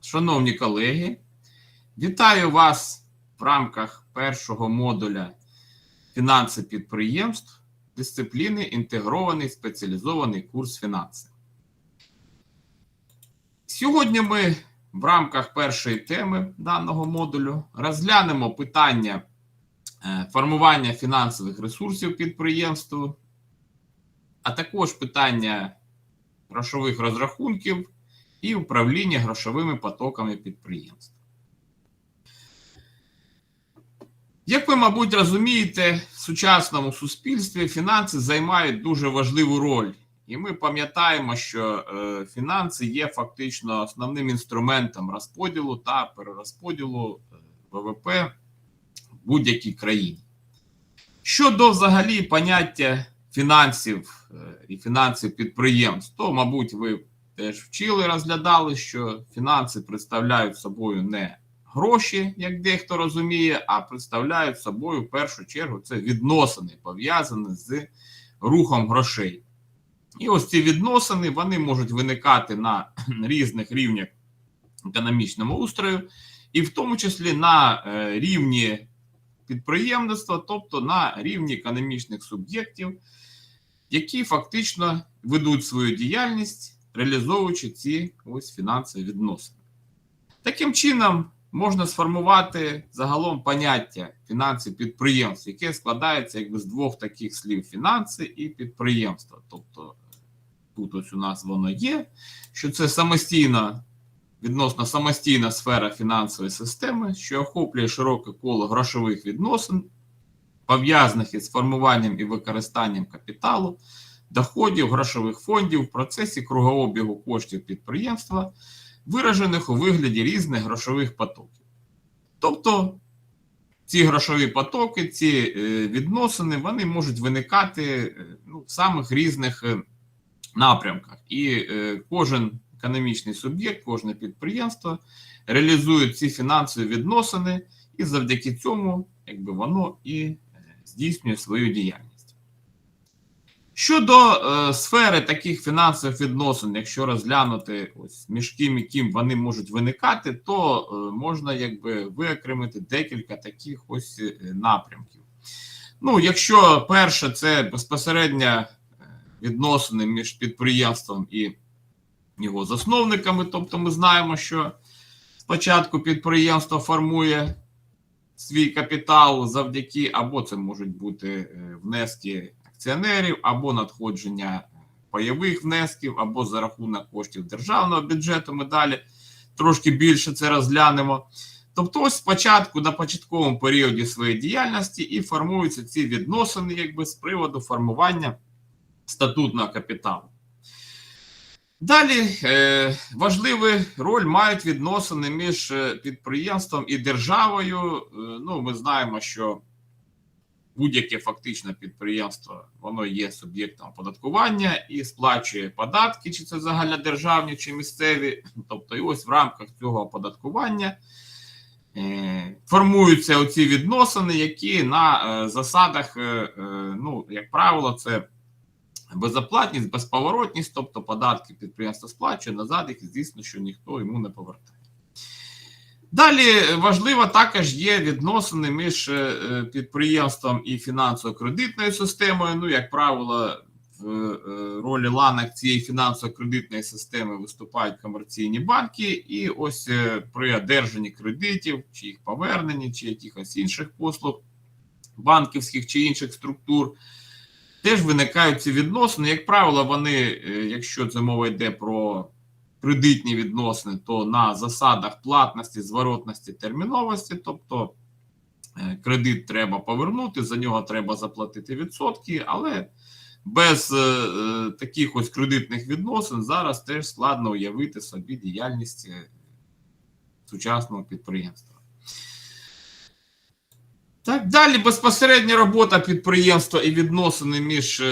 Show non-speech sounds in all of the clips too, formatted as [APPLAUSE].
Шановні колеги, вітаю вас в рамках першого модуля фінанси підприємств дисципліни інтегрований спеціалізований курс фінанси. Сьогодні ми в рамках першої теми даного модулю розглянемо питання е, формування фінансових ресурсів підприємству, а також питання грошових розрахунків і управління грошовими потоками підприємства. Як ви, мабуть, розумієте, в сучасному суспільстві фінанси займають дуже важливу роль. І ми пам'ятаємо, що е, фінанси є фактично основним інструментом розподілу та перерозподілу е, ВВП в будь-якій країні. Щодо взагалі поняття фінансів е, і фінансів підприємств, то, мабуть, ви теж вчили, розглядали, що фінанси представляють собою не гроші, як дехто розуміє, а представляють собою в першу чергу це відносини, пов'язані з рухом грошей. І ось ці відносини вони можуть виникати на [CLEARS THROAT] різних рівнях економічного устрою, і в тому числі на е, рівні підприємництва, тобто на рівні економічних суб'єктів, які фактично ведуть свою діяльність, реалізовуючи ці ось фінансові відносини. Таким чином, можна сформувати загалом поняття фінансів підприємств, яке складається якби з двох таких слів: фінанси і підприємства. Тобто тут ось у нас воно є, що це самостійна, відносно самостійна сфера фінансової системи, що охоплює широке коло грошових відносин, пов'язаних із формуванням і використанням капіталу, доходів, грошових фондів в процесі кругообігу коштів підприємства, виражених у вигляді різних грошових потоків. Тобто ці грошові потоки, ці е, відносини, вони можуть виникати е, ну, в самих різних е, напрямках. І кожен економічний суб'єкт, кожне підприємство реалізує ці фінансові відносини, і завдяки цьому, якби воно і е, здійснює свою діяльність. Щодо е, сфери таких фінансових відносин, якщо розглянути ось між ким і ким вони можуть виникати, то е, можна якби виокремити декілька таких ось е, напрямків. Ну, якщо перше, це безпосередньо е, відносини між підприємством і його засновниками, тобто ми знаємо, що спочатку підприємство формує свій капітал завдяки, або це можуть бути е, внески акціонерів, або надходження пайових внесків, або за рахунок коштів державного бюджету. Ми далі трошки більше це розглянемо. Тобто, ось спочатку на початковому періоді своєї діяльності і формуються ці відносини, якби з приводу формування статутного капіталу. Далі е, важливу роль мають відносини між е, підприємством і державою. Е, ну, ми знаємо, що будь-яке фактично підприємство воно є суб'єктом оподаткування і сплачує податки, чи це загальнодержавні, чи місцеві. Тобто, і ось в рамках цього оподаткування формуються оці відносини, які на засадах, ну, як правило, це безоплатність, безповоротність, тобто податки підприємство сплачує назад, їх звісно, що ніхто йому не повертає. Далі важливо також є відносини між е, підприємством і фінансово-кредитною системою. Ну, як правило, в е, ролі ланок цієї фінансово-кредитної системи виступають комерційні банки, і ось е, при одержанні кредитів, чи їх поверненні, чи якихось інших послуг банківських чи інших структур. Теж виникають ці відносини. Як правило, вони, якщо це мова йде про кредитні відносини, то на засадах платності, зворотності, терміновості, тобто кредит треба повернути, за нього треба заплатити відсотки, але без е, таких ось кредитних відносин зараз теж складно уявити собі діяльність сучасного підприємства. Так, далі безпосередня робота підприємства і відносини між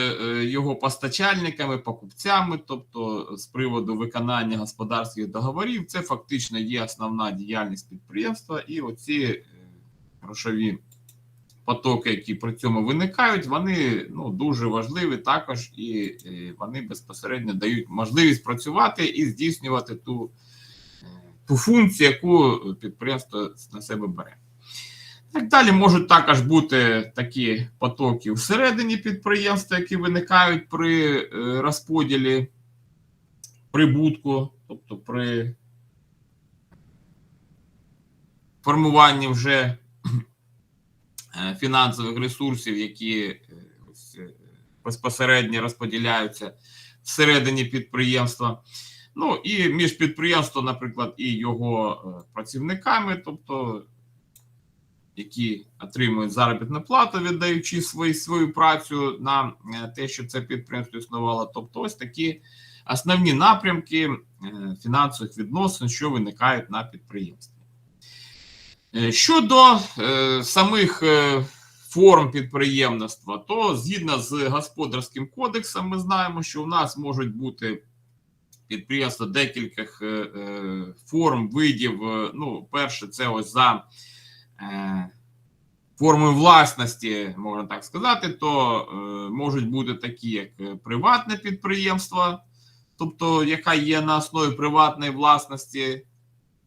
його постачальниками, покупцями, тобто з приводу виконання господарських договорів, це фактично є основна діяльність підприємства, і оці грошові потоки, які при цьому виникають, вони ну, дуже важливі також, і, вони безпосередньо дають можливість працювати і здійснювати ту, е, ту функцію, яку підприємство на себе бере. Так далі можуть також бути такі потоки всередині підприємства, які виникають при е, розподілі прибутку, тобто при формуванні вже е, фінансових ресурсів, які е, безпосередньо розподіляються всередині підприємства. Ну і між підприємством, наприклад, і його працівниками, тобто які отримують заробітну плату, віддаючи свої, свою працю на е, те, що це підприємство існувало. Тобто, ось такі основні напрямки е, фінансових відносин, що виникають на підприємстві. Е, Щодо самих форм підприємництва, то згідно з господарським кодексом, ми знаємо, що у нас можуть бути підприємства декількох форм, видів. Ну, перше, це ось за формою власності, можна так сказати, то е, можуть бути такі, як е, приватне підприємство, тобто яка є на основі приватної власності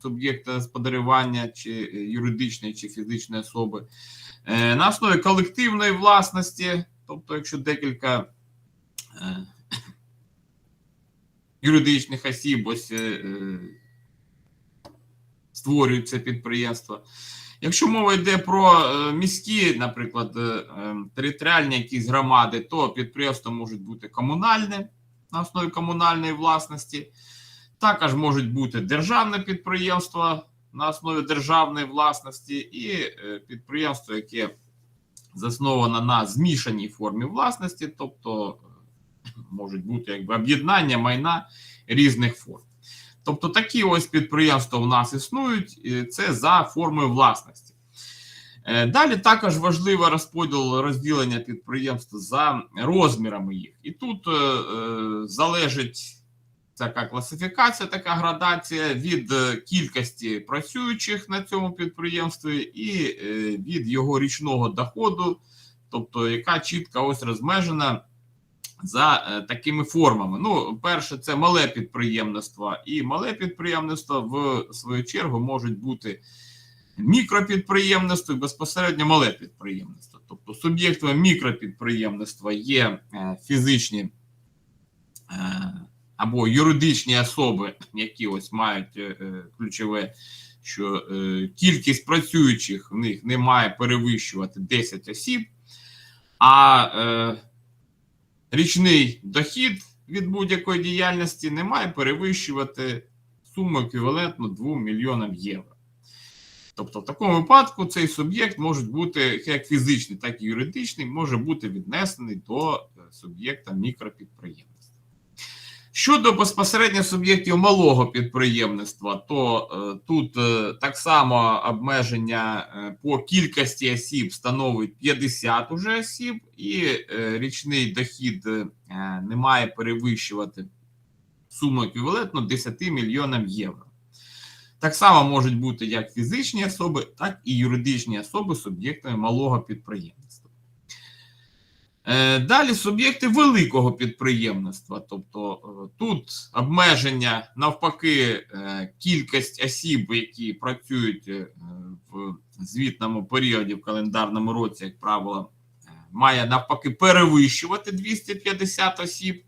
суб'єкта господарювання чи е, юридичної чи фізичної особи, Е, на основі колективної власності, тобто, якщо декілька е, юридичних осіб ось е, е, підприємство. Якщо мова йде про е, міські, наприклад, е, е, територіальні якісь громади, то підприємства можуть бути комунальне на основі комунальної власності. Також можуть бути державне підприємство на основі державної власності, і е, підприємство, яке засновано на змішаній формі власності, тобто можуть бути якби об'єднання майна різних форм. Тобто такі ось підприємства у нас існують, і це за формою власності. Е, Далі також важливо розподіл розділення підприємств за розмірами їх. І тут е, е, залежить така класифікація, така градація від е, кількості працюючих на цьому підприємстві і від його річного доходу, тобто яка чітко ось розмежена за е, такими формами. Ну, перше, це мале підприємництво, і мале підприємництво в свою чергу можуть бути мікропідприємництво і безпосередньо мале підприємництво. Тобто суб'єктами мікропідприємництва є е, фізичні е, або юридичні особи, які ось мають ключове, що кількість працюючих в них не має перевищувати 10 осіб, а річний дохід від будь-якої діяльності не має перевищувати суму еквівалентну 2 мільйонам євро. Тобто, в такому випадку цей суб'єкт може бути як фізичний, так і юридичний, може бути віднесений до е, суб'єкта мікропідприємництва. Щодо безпосередньо суб'єктів малого підприємництва, то е, тут е, так само обмеження е, по кількості осіб становить 50 уже осіб, і е, річний дохід е, не має перевищувати суму еквівалентну 10 мільйонам євро. Так само можуть бути як фізичні особи, так і юридичні особи суб'єктами малого підприємництва. Е, Далі суб'єкти великого підприємництва, тобто е, тут обмеження навпаки е, кількість осіб, які працюють в звітному періоді в календарному році, як правило, має навпаки перевищувати 250 осіб,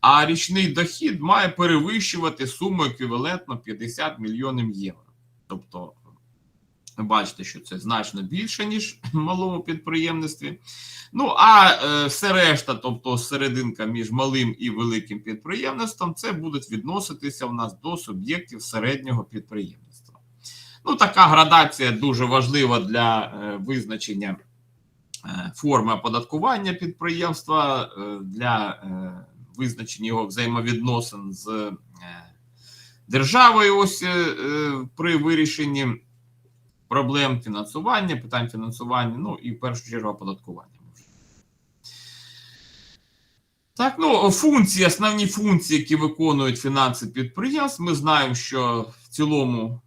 а річний дохід має перевищувати суму еквівалентно 50 мільйонів євро. Тобто, бачите, що це значно більше, ніж [LAUGHS] в малому підприємництві. Ну, а е, все решта, тобто серединка між малим і великим підприємництвом, це будуть відноситися в нас до суб'єктів середнього підприємництва. Ну, така градація дуже важлива для е, визначення е, форми оподаткування підприємства, е, для е, визначення його взаємовідносин з е, державою. Ось е, е, при вирішенні проблем фінансування, питань фінансування, ну і в першу чергу оподаткування. Так, ну функції, основні функції, які виконують фінанси підприємств. Ми знаємо, що в цілому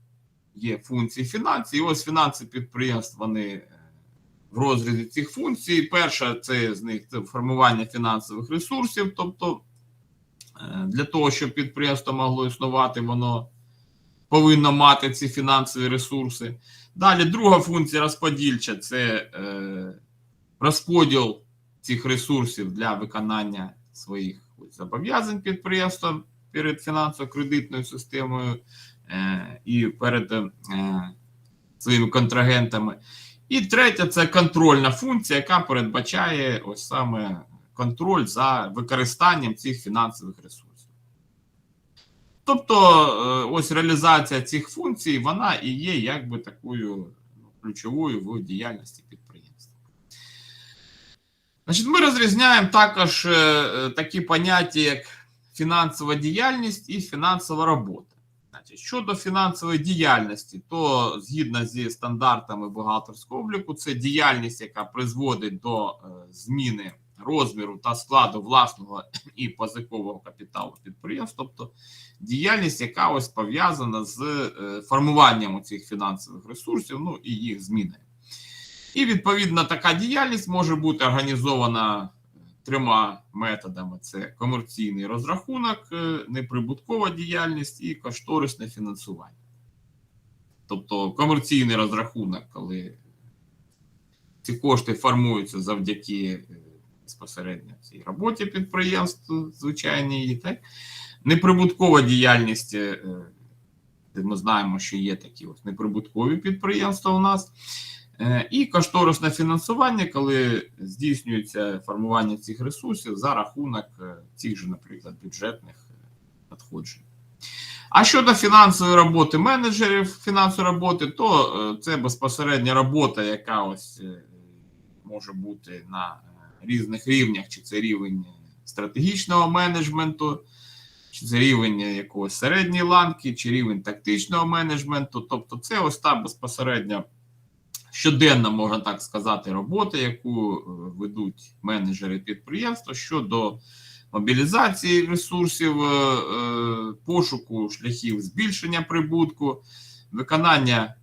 є функції фінансів. І ось фінанси підприємств вони е, в розрізі цих функцій. Перша це з них це формування фінансових ресурсів, тобто е, для того, щоб підприємство могло існувати, воно повинно мати ці фінансові ресурси. Далі друга функція розподільча це е, розподіл цих ресурсів для виконання своїх зобов'язань підприємства перед фінансово-кредитною системою е, і перед е, своїми контрагентами. І третя це контрольна функція, яка передбачає ось саме контроль за використанням цих фінансових ресурсів. Тобто, е, ось реалізація цих функцій, вона і є якби такою ну, ключовою в діяльності підприємства. Значить, ми розрізняємо також е, е, такі поняття, як фінансова діяльність і фінансова робота. Значить, щодо фінансової діяльності, то згідно зі стандартами бухгалтерського обліку, це діяльність, яка призводить до зміни розміру та складу власного і позикового капіталу підприємств, тобто діяльність, яка ось пов'язана з е, формуванням цих фінансових ресурсів, ну і їх зміною. І відповідно така діяльність може бути організована трьома методами: це комерційний розрахунок, е, неприбуткова діяльність і кошторисне фінансування. Тобто комерційний розрахунок, коли ці кошти формуються завдяки безпосередньо цій роботі підприємств, звичайній, так? неприбуткова діяльність. е, Ми знаємо, що є такі ось неприбуткові підприємства у нас. Е, І кошторисне фінансування, коли здійснюється формування цих ресурсів за рахунок е, цих же, наприклад, бюджетних надходжень. А щодо фінансової роботи менеджерів фінансової роботи, то це безпосередня робота, яка ось може бути на різних рівнях, чи це рівень стратегічного менеджменту, чи це рівень якогось середньої ланки, чи рівень тактичного менеджменту. Тобто, це ось та безпосередня щоденна, можна так сказати, робота, яку е, ведуть менеджери підприємства щодо мобілізації ресурсів, е, е, пошуку шляхів збільшення прибутку, виконання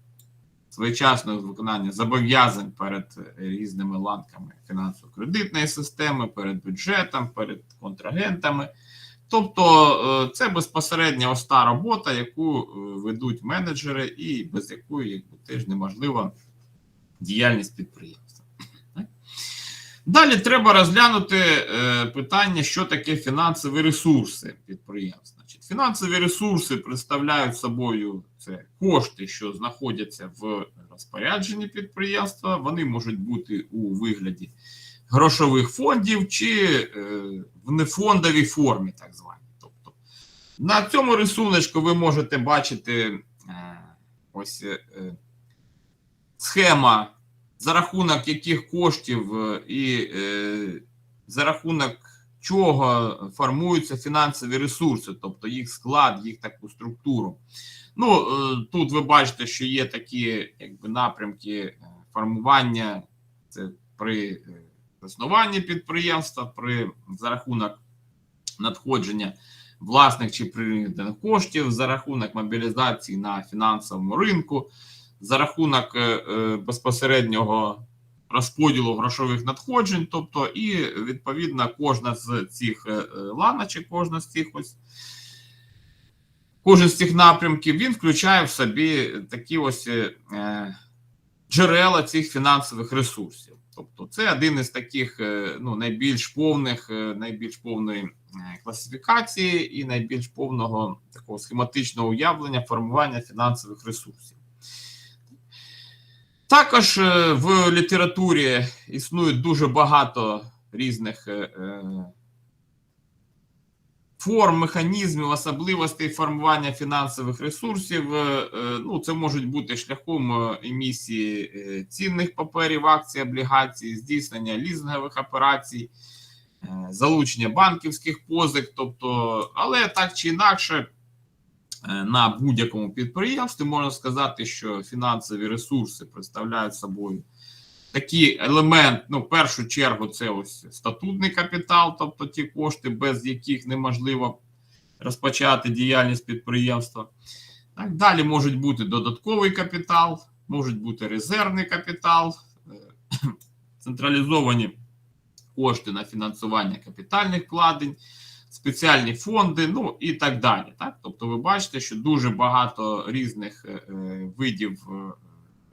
своєчасного виконання зобов'язань перед різними ланками фінансово-кредитної системи, перед бюджетом, перед контрагентами. Тобто це безпосередньо ось та робота, яку ведуть менеджери, і без якої якби, теж неможливо діяльність підприємства. Далі треба розглянути е, питання, що таке фінансові ресурси підприємств. Фінансові ресурси представляють собою це кошти, що знаходяться в розпорядженні підприємства. Вони можуть бути у вигляді грошових фондів чи е, в нефондовій формі, так звані. Тобто, на цьому рисуночку ви можете бачити е, ось. Е, схема, за рахунок яких коштів і за рахунок чого формуються фінансові ресурси, тобто їх склад, їх таку структуру. Ну, е, тут ви бачите, що є такі якби, напрямки формування це при заснуванні підприємства, при за рахунок надходження власних чи природних коштів, за рахунок мобілізації на фінансовому ринку за рахунок безпосереднього розподілу грошових надходжень, тобто, і відповідно кожна з цих ланочок, кожна з цих ось. Кожен з цих напрямків він включає в собі такі ось е, джерела цих фінансових ресурсів. Тобто, це один із таких ну, найбільш повних, найбільш повної класифікації і найбільш повного такого схематичного уявлення формування фінансових ресурсів. Також е, в літературі існує дуже багато різних е, форм, механізмів, особливостей формування фінансових ресурсів. Е, ну, Це можуть бути шляхом емісії цінних паперів, акцій, облігацій, здійснення лізингових операцій, залучення банківських позик, тобто, але так чи інакше. На будь-якому підприємстві можна сказати, що фінансові ресурси представляють собою такий елемент. Ну, в першу чергу, це ось статутний капітал, тобто ті кошти, без яких неможливо розпочати діяльність підприємства. Так, Далі можуть бути додатковий капітал, можуть бути резервний капітал, [CLEARS THROAT] централізовані кошти на фінансування капітальних вкладень, спеціальні фонди, ну і так далі. Так? Тобто, ви бачите, що дуже багато різних е, е, видів е,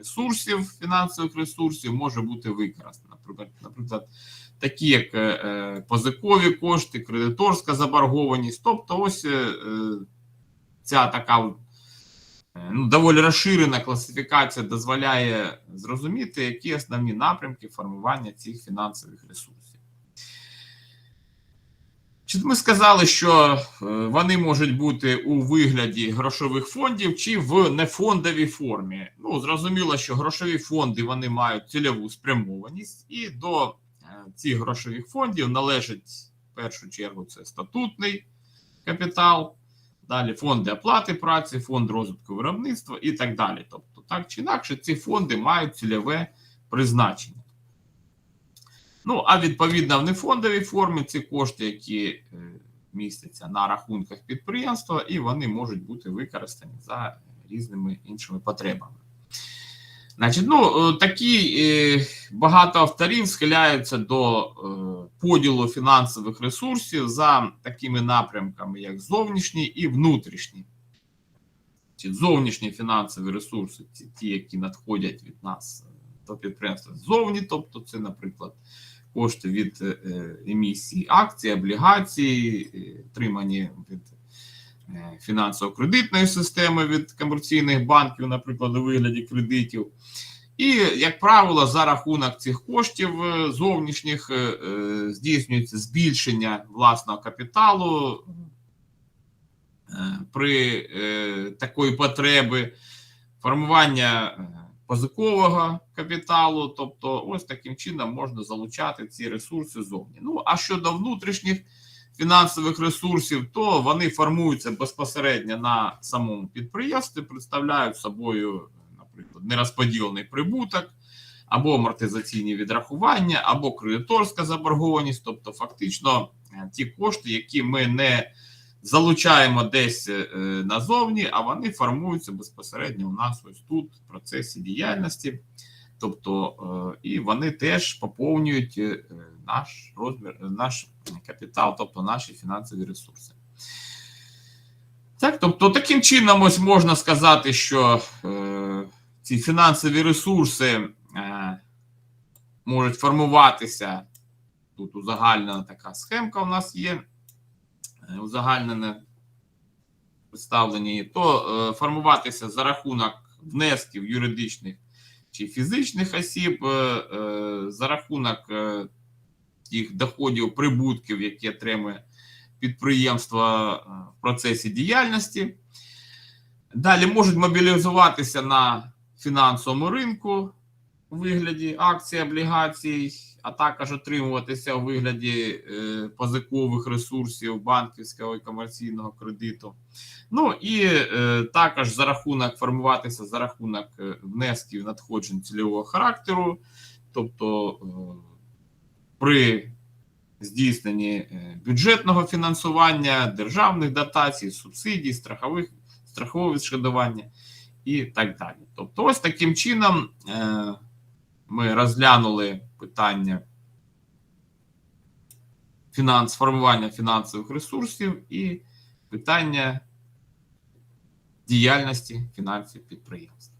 ресурсів, фінансових ресурсів може бути використано. Наприклад, такі як е, е, позикові кошти, кредиторська заборгованість. Тобто, ось е, ця така ну, доволі розширена класифікація дозволяє зрозуміти, які основні напрямки формування цих фінансових ресурсів. Чи ми сказали, що е, вони можуть бути у вигляді грошових фондів чи в нефондовій формі? Ну, зрозуміло, що грошові фонди вони мають цільову спрямованість, і до е, цих грошових фондів належить в першу чергу це статутний капітал, далі фонди оплати праці, фонд розвитку виробництва і так далі. Тобто, так чи інакше, ці фонди мають цільове призначення. Ну, а відповідно в нефондовій формі ці кошти, які е, містяться на рахунках підприємства, і вони можуть бути використані за різними іншими потребами. Значить, ну, е, такі е, багато авторів схиляються до поділу фінансових ресурсів за такими напрямками, як зовнішні і внутрішні. Чи зовнішні фінансові ресурси, ці ті, які надходять від нас до підприємства ззовні, тобто це, наприклад, кошти від е, е, емісії акцій, облігацій, е, отримані від фінансово-кредитної системи від комерційних банків, наприклад, у вигляді кредитів. І, як правило, за рахунок цих коштів зовнішніх здійснюється збільшення власного капіталу при такої потреби, формування позикового капіталу, тобто, ось таким чином можна залучати ці ресурси зовні. Ну а щодо внутрішніх фінансових ресурсів, то вони формуються безпосередньо на самому підприємстві, представляють собою, наприклад, нерозподілений прибуток. Або амортизаційні відрахування, або кредиторська заборгованість, тобто фактично е, ті кошти, які ми не залучаємо десь е, назовні, а вони формуються безпосередньо у нас ось тут в процесі діяльності. Тобто, е, і вони теж поповнюють е, наш розмір, е, наш капітал, тобто наші фінансові ресурси. Так, тобто, таким чином, ось можна сказати, що е, ці фінансові ресурси е, можуть формуватися. Тут узагальнена така схемка у нас є е, узагальнене представлення, то е, формуватися за рахунок внесків юридичних чи фізичних осіб, е, е, за рахунок е, тих доходів, прибутків, які отримує підприємство е, в процесі діяльності. Далі можуть мобілізуватися на фінансовому ринку у вигляді акцій, облігацій, а також отримуватися у вигляді е, позикових ресурсів банківського і комерційного кредиту. Ну і е, також за рахунок формуватися за рахунок е, внесків надходжень цільового характеру, тобто при здійсненні бюджетного фінансування, державних дотацій, субсидій, страхових, страхового відшкодування і так далі. Тобто, ось таким чином ми розглянули питання фінанс, формування фінансових ресурсів і питання діяльності фінансів підприємств.